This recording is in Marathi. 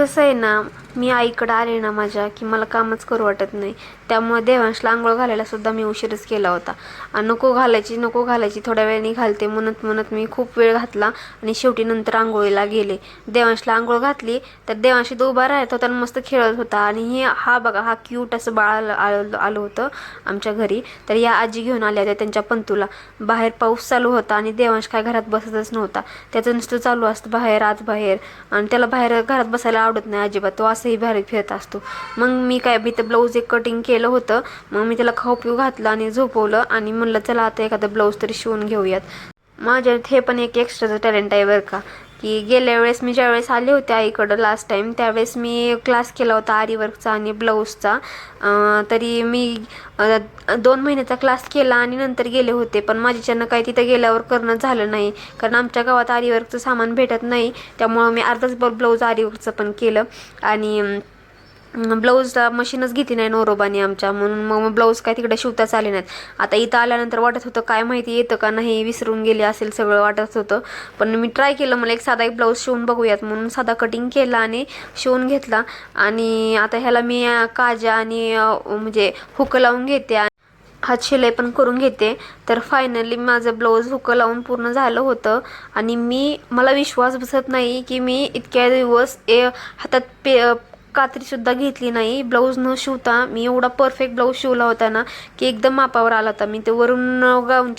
कसं आहे ना मी आईकडं आले ना माझ्या की मला कामच करू वाटत नाही. त्यामुळे देवांशला आंघोळ घालायला सुद्धा मी उशीरच केला होता. आणि नको घालायची नको घालायची थोड्या वेळाने घालते म्हणत म्हणत मी खूप वेळ घातला आणि शेवटी नंतर आंघोळीला गेले. देवांशला आंघोळ घातली तर देवांशी तो उभा राहत होता आणि मस्त खेळत होता. आणि हे हा बघा हा क्यूट असं बाळ आलं आलं आलं होतं आमच्या घरी. तर या आजी घेऊन आल्या होत्या त्यांच्या पंतूला. बाहेर पाऊस चालू होता आणि देवांश काय घरात बसतच नव्हता. त्याचं नुसतं चालू असतं बाहेर आज बाहेर. आणि त्याला बाहेर घरात बसायला आवडत नाही अजिबात. तो असंही भारी फिरत असतो. मग मी काय मी ते ब्लाऊज एक कटिंग केलं होतं. मग मी त्याला खाऊ पिऊ घातलं आणि झोपवलं आणि म्हणलं चला आता एखादं ब्लाऊज तरी शिवून घेऊयात. माझ्यात हे पण एक एक्स्ट्राचं टॅलेंट आहे बरं का. की गेल्या वेळेस मी ज्यावेळेस आले होते आईकडं लास्ट टाईम त्यावेळेस मी क्लास केला होता आरीवर्कचा आणि ब्लाऊजचा तरी मी दोन महिन्याचा क्लास केला आणि नंतर गेले होते. पण माझ्याच्यानं काही तिथं गेल्यावर करणं झालं नाही. कारण आमच्या गावात आरीवर्कचं सामान भेटत नाही. त्यामुळं मी अर्धच ब्लाऊज आरीवर्कचं पण केलं. आणि ब्लाऊज मशीनच घेतली नाही नोरोबाने आमच्या. म्हणून मग ब्लाऊज काय तिकडे शिवताच आले नाहीत. आता इथं आल्यानंतर वाटत होतं काय माहिती येतं का नाही विसरून गेले असेल सगळं वाटत होतं. पण मी ट्राय केलं मला एक साधा एक ब्लाऊज शिवून बघूयात. म्हणून साधा कटिंग केला आणि शिवून घेतला. आणि आता ह्याला मी काजा आणि म्हणजे हुक लावून घेते हात शिलाई पण करून घेते. तर फायनली माझं ब्लाऊज हुक लावून पूर्ण झालं होतं. आणि मी मला विश्वास बसत नाही की मी इतक्या दिवस ए हातात पे कात्रीसुद्धा घेतली नाही. ब्लाऊज न शिवता मी एवढा परफेक्ट ब्लाऊज शिवला होता ना की एकदम मापावर आला होता मी. ते वरून गाऊन